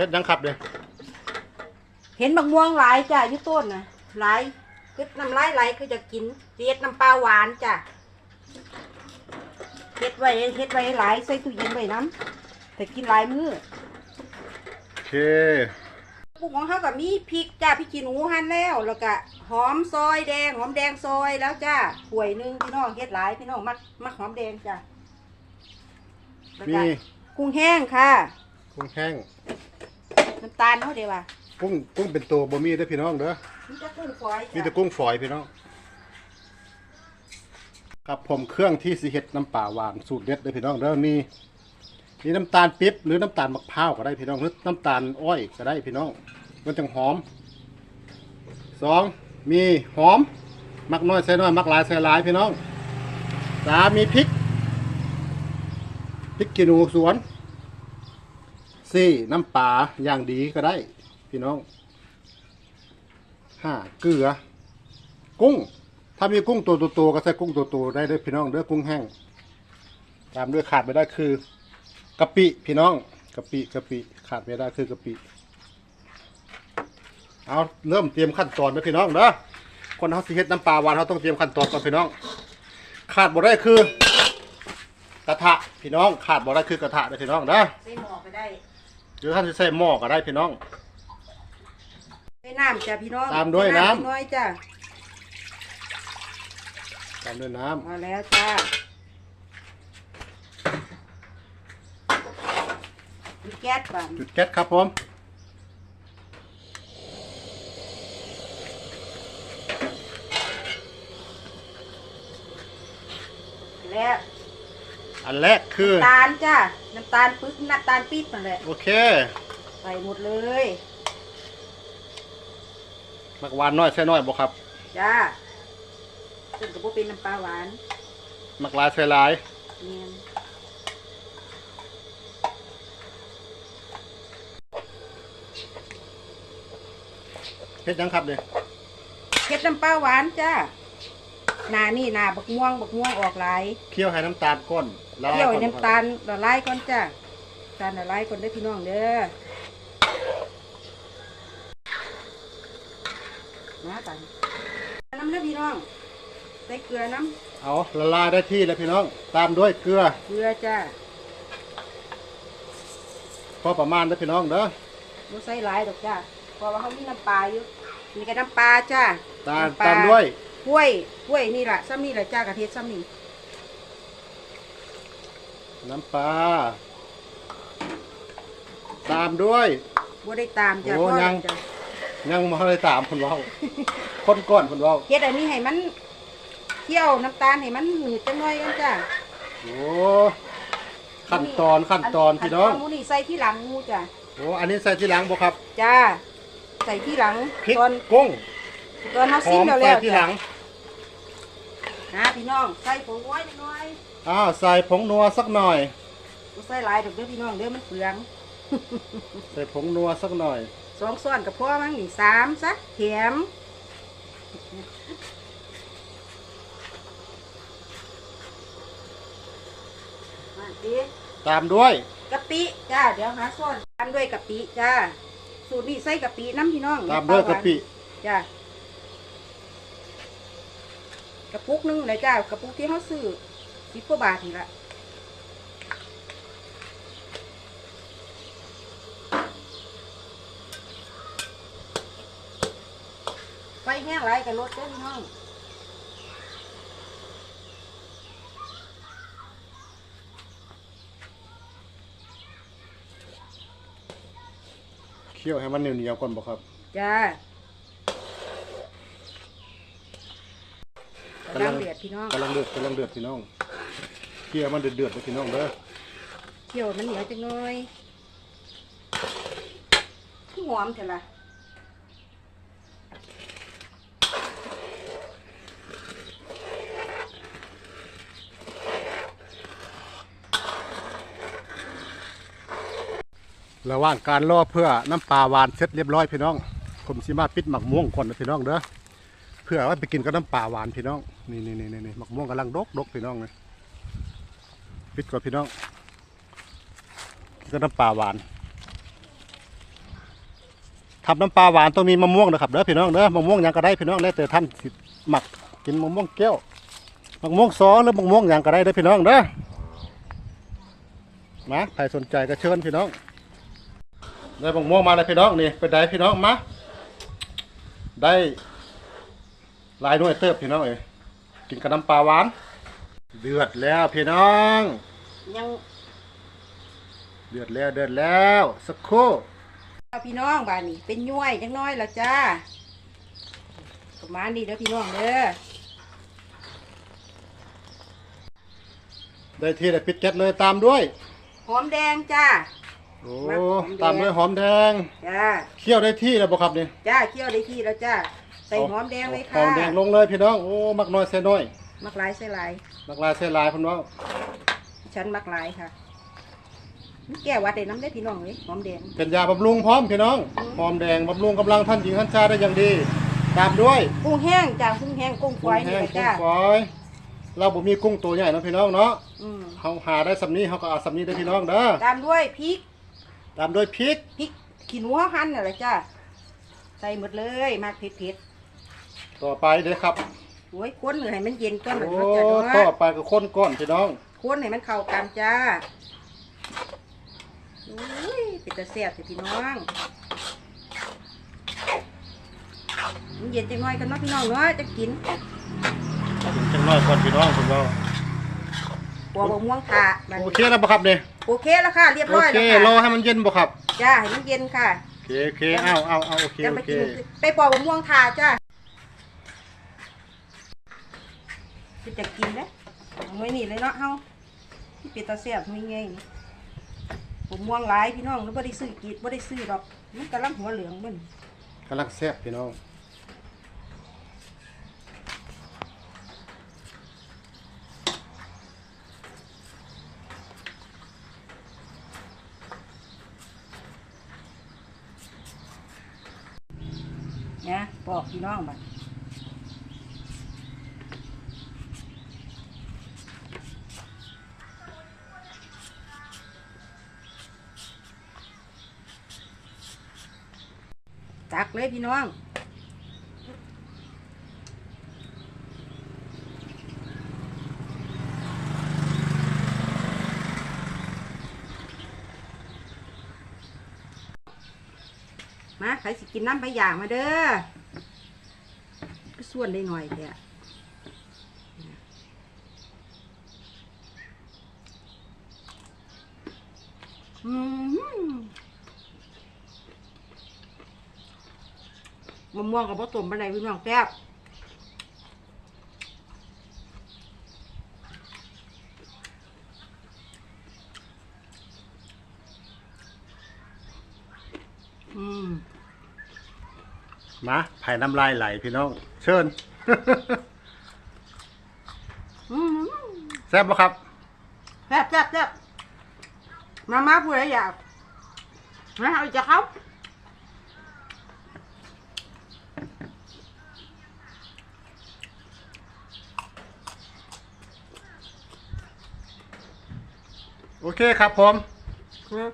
เฮ็ดหยังครับเด้อเห็นบักม่วงหลายจ้ะอยู่ต้นนะหลายคือน้ำลายไหลคือจะกินเสียดน้ำปลาหวานจ้ะเฮ็ดไว้เฮ็ดไว้หลายใส่ตู้เย็นไว้น้ำแต่กินหลายมื้อโอเคปลูกของเขากับมีพริกจ้าพริกขี้หนูหั่นแล้วแล้วก็หอมซอยแดงหอมแดงซอยแล้วจ้าถ้วยหนึงพี่น้องเฮ็ดหลายพี่น้องมักมักหอมแดงจ้ะแล้วมีก็กุ้งแห้งค่ะ กุ้งแห้ง น้ำตาลเขาเดียวว่ากุ้งกุ้งเป็นตัวบ่มีเด้อพี่น้องเด้อมีแต่กุ้งฝอยมีแต่จ้ะกุ้งฝอยพี่น้อง ครับผมเครื่องที่สิเฮ็ดน้ำปลาหวานสูตรเด็ดเด้อพี่น้องเด้อมีมีน้ำตาลปิ๊บหรือน้ำตาลมะพร้าวก็ได้พี่น้องหรือน้ำตาลอ้อยก็ได้พี่น้อง มันจังหอมสองมีหอม มักน้อยใส่น้อยมักหลายใส่หลายพี่น้องสามมีพริกพริกขี้หนูสวน สี่น้ำปลาอย่างดีก็ได้ พี่น้องห้าเกลือ กุ้ง ถ้ามีกุ้งตัวโตๆก็ใส่กุ้งตัวโตได้ด้วยพี่น้องเด้อกุ้งแห้งตามด้วยขาดไม่ได้คือกะปิพี่น้องกะปิกะปิขาดไม่ได้คือกะปิเอาเริ่มเตรียมขั้นตอนนะพี่น้องเด้อคนเขาสิเฮ็ดน้ำปลาหวานเขาต้องเตรียมขั้นตอนก่อนพี่น้อง ขาดบ่ได้คือกระทะพี่น้องขาดบ่ได้คือกระทะเด้อพี่น้องเด้อ ใส่หมอไปได้ หรือท่านจะใส่หม้อก็ได้พี่น้อง ใส่น้ำจ้ะพี่น้องตามด้วยน้ำ ใส่น้อยจ้ะตามด้วยน้ำ มาแล้วจ้ามีแก๊สบ้างจุดแก๊สครับผมแล้ว อันแรกคือ น้ำตาลจ้ะน้ำตาลปึ๊กน้ำตาลปี๊บนั่นแหละ โอเคใส่หมดเลย มักหวานน้อยใส่น้อยบ่ครับจ้าซึ่งกับเป็นน้ำปลาหวานมักหลายใส่หลาย เนียนเฮ็ดหยังครับเนี่ยเฮ็ดน้ำปลาหวานจ้า หนานี่หนาบักม่วงบักม่วงออกหลายเคี่ยวให้น้ำตาลก้นละลาเที่ยวก่อน้ำตาลละลายก่อนจ้าตาลละลายก่อนเด้อพี่น้องเด้อมาตันน้ำเด้อพี่น้องใส่เกลือน้เอาละลายได้ที่แล้วพี่น้อง ตามด้วยเกลือำเกลือจ้าพอประมาณเด้อพี่น้องเด้อบ่ใส่หลายดอกจ้าเพราะว่าเขามีน้ำปลาอยู่นี่ก็น้ำปลาจ้าตามน้ำปลตามด้วย กล้วยกล้วยนี่แหละซ้ำนี่แหละจ้ากระเทียมซ้ำนี่น้ำปลาตามด้วย บ่ได้ตามจ้าโอ้พ่อยัง จ้ายังมาเลยตามคนเว้า คนก้อนคนเว้า เฮ็ดอันนี้ให้มันเคี่ยวน้ำตาลให้มันหนืดจังหน่อยกันจ้าโอ้ขั้นตอนขั้นตอนพี่น้องหมูนี่ใส่ที่หลังหมูจ้าโอ้อันนี้ใส่ที่หลังบ่ครับจ้าใส่ที่หลังพริกตอนกุ้งตอนเฮาหซิอมมแล้วใส่แล้วที่หลัง นะพี่น้องใส่ผงน้อยหน่อยอ้าวใส่ผงนัวสักหน่อย บ่ใส่หลายดอกเด้อพี่น้องเด้อมันเปลืองใส่ผงนัวสักหน่อย สองซ้อนกับพ่อมั้งนี่สามซะแถมมาดิตามด้วย กะปิจ้าเดี๋ยวหาซ้อนตามด้วยกะปิจ้าสูตรนี้ใส่กะปิน้ำพี่น้องตามด้วยกะปิจ้า กระปุกหนึงเลยจ้ากระปุกที่เขาซื้อสิบกว่าบาทนี่ละไฟแห้งไรกับรถเด้อพี่น้องเคี่ยวให้มันเหนียวๆก่อนบ่ครับ จ้า กำลังเดือดพี่น้องกำลังเดือดกำลังเดือดพี่น้องเคี่ยวมันเดือดเดือดๆเลยพี่น้องเด้อเคี่ยวมันเหนียวจังเลยคือหอมเถอะล่ะระหว่างการรอเพื่อน้ำปลาหวานเสร็จเรียบร้อยพี่น้องผมสิมาปิดหมักม่วงก่อนนะพี่น้องเด้อเพื่อว่าไปกินกับน้ำปลาหวานพี่น้อง นี่นี่นี่นี่มักม่วงกำลังดกดกพี่น้องเลยปิดก่อนพี่น้องกินกับน้ำปลาหวานทำน้ำปลาหวานต้องมีมะม่วงนะครับเด้อพี่น้องเด้อมะม่วงยังก็ได้พี่น้องแล้วแต่ท่านสิหมักกินมะม่วงแก้วมะม่วงซอหรือมะม่วงยังก็ได้เด้อพี่น้องเด้อมาใครสนใจก็เชิญพี่น้องได้มะม่วงมาเลยพี่น้องนี่ไปได้พี่น้องมาได้ ลายหน่วยเติบพี่น้องเอ้ยกินกับน้ำปลาหวาน เดือดแล้วพี่น้อง ยังเดือดแล้วเดือดแล้วสักครู่เอาพี่น้องบ้านนี้เป็นย้วยจังน้อยแล้วจ้าประมาณนี้เด้อพี่น้องเด้อได้ที่ได้ปิดแก๊สเลยตามด้วยหอมแดงจ้าโอ้มาหอมแดงตามด้วยหอมแดงจ้าเคี่ยวได้ที่แล้วบ่ครับนี่จ้าเคี่ยวได้ที่แล้วจ้า ใส่หอมแดงเลยหค่ะอมแดงลงเลยพี่น้องโอ้มักน้อยใส่น้อย มักหลายใส่หลาย มักหลายใส่หลายพี่น้องฉันมักหลายค่ะนี่แก้หวัดได้น้ำได้อพี่น้องเลยหอมแดงเป็นยาบำรุงพร้อมพี่น้องหอมแดงบำรุงกำลังท่านหญิงท่านชายได้อย่างดีตามด้วย กุ้งแห้งจ้ากุ้งแห้งกุ้งฝกุ้องยแห้นี่งแหละกุ้งจ้าฝอยเราบ่มีกุ้งตัวใหญ่เนาะพี่น้องเนาะอืมเฮาหาได้สำนี้เฮาก็เอาสำนี้ได้อพี่น้องเด้อตามด้วยพริก ตามด้วยพริกพริกขี้หนูเขาหั่นน่ะแหละจ้าใส่หมดเลยมากเผ็ด ต่อไปเด้อครับๆโอ้ยคนเหนื่อยให้มันเย็นก่อนมันโอ้จะโดนต่อไปก็คนก้อนพี่น้องคนให้มันเข้ากันจ้าอุ้ยเป็นตะแซ่บสิพี่น้องมันเย็นจังน้อยกันเนาะพี่น้องเนาะจะกินถึงจังน้อยก่อนพี่น้องผมว่าปัวบะม่วงถามันโอเคแล้วบ่ครับเนี่ยโอเคแล้วค่ะ เรียบโอร้อยเคแล้วรอค่ะให้มันเย็นบ่ครับจ้าให้มันเย็นค่ะโอเคโอเคเอาเอาเอาโอเคจะโอไปเค กินไปปอกบะม่วงถาจ้า จะกินนะเอาไว้นี่เลยเนาะเฮาที่เป็นตาแซ่บไม่ไงบะม่วงหลายพี่น้องแล้วบ่ได้ซื้อกีดบ่ได้ซื้อดอกมันกำลังหัวเหลืองมันกำลังแซ่บพี่น้องนะบอกพี่น้องบัด ตักเลยพี่น้อง มาใครสิกินน้ำใบอย่างมาเด้อก็ส่วนได้หน่อยแค่อืม มะม่วงกับผสมปานใดพี่น้องแซ่บอืมมาไผ่น้ำลายไหลพี่น้อง เชิญ อืมแซ่บบ่ครับ แซ่บแซ่บแซ่บมามาพูดอะไรอยากมาเอาจะเขา โอเคครับผมครับ